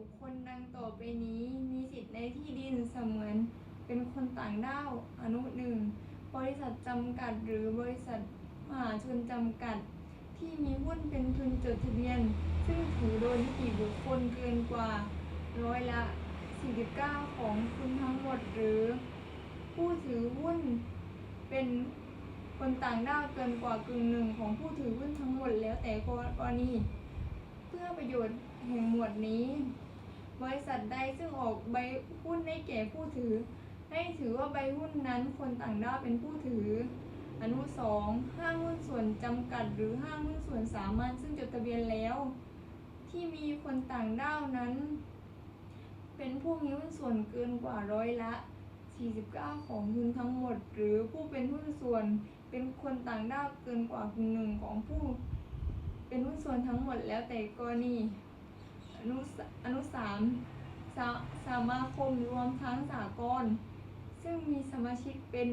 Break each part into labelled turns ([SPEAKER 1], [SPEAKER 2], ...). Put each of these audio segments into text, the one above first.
[SPEAKER 1] บุคนดังต่อไปนี้ มีสิทธิ์ในที่ดินเสมือนเป็นคนต่างด้าวอนุหนึ่งบริษัทจำกัดหรือบริษัทมหาชนจำกัด ที่มีหุ้นเป็นทุนจดทะเบียน ซึ่งถือโดยนิติบุคคลเกินกว่าร้อยละ 49 ของทุนทั้งหมดหรือ ผู้ถือหุ้นเป็นคนต่างด้าวเกินกว่ากึ่งหนึ่งของผู้ถือหุ้นทั้งหมดแล้วแต่กรณีเพื่อประโยชน์แห่งหมวดนี้ บริษัทใดซึ่งออกใบหุ้นให้แก่ผู้ถือ ให้ถือว่าใบหุ้นนั้นคนต่างด้าวเป็นผู้ถือ อนุสองห้างหุ้นส่วนจำกัด หรือห้างหุ้นส่วนสามัญซึ่งจดทะเบียนแล้ว ที่มีคนต่างด้าวนั้น เป็นผู้มีหุ้นส่วนเกินกว่าร้อยละ 49 ของทุนทั้งหมด หรือผู้เป็นหุ้นส่วนเป็นคนต่างด้าวเกินกว่ากึ่งหนึ่งของผู้ เป็นหุ้นส่วนทั้งหมดแล้วแต่กรณี อนุสอนุสามสาสมาคมรวมทั้งสากลซึ่งมีสมาชิกเป็น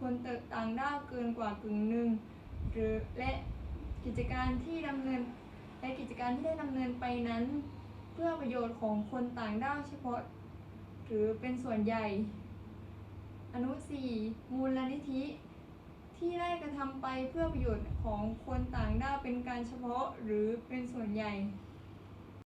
[SPEAKER 1] คนต่างด้าวเกินกว่ากึ่งหนึ่งหรือและกิจการที่ดำเนินและกิจการที่ได้ดำเนินไปนั้น เพื่อประโยชน์ของคนต่างด้าวเฉพาะ หรือเป็นส่วนใหญ่ อนุสี่มูลนิธิ ที่ได้กระทำไปเพื่อประโยชน์ของคนต่างด้าวเป็นการเฉพาะหรือเป็นส่วนใหญ่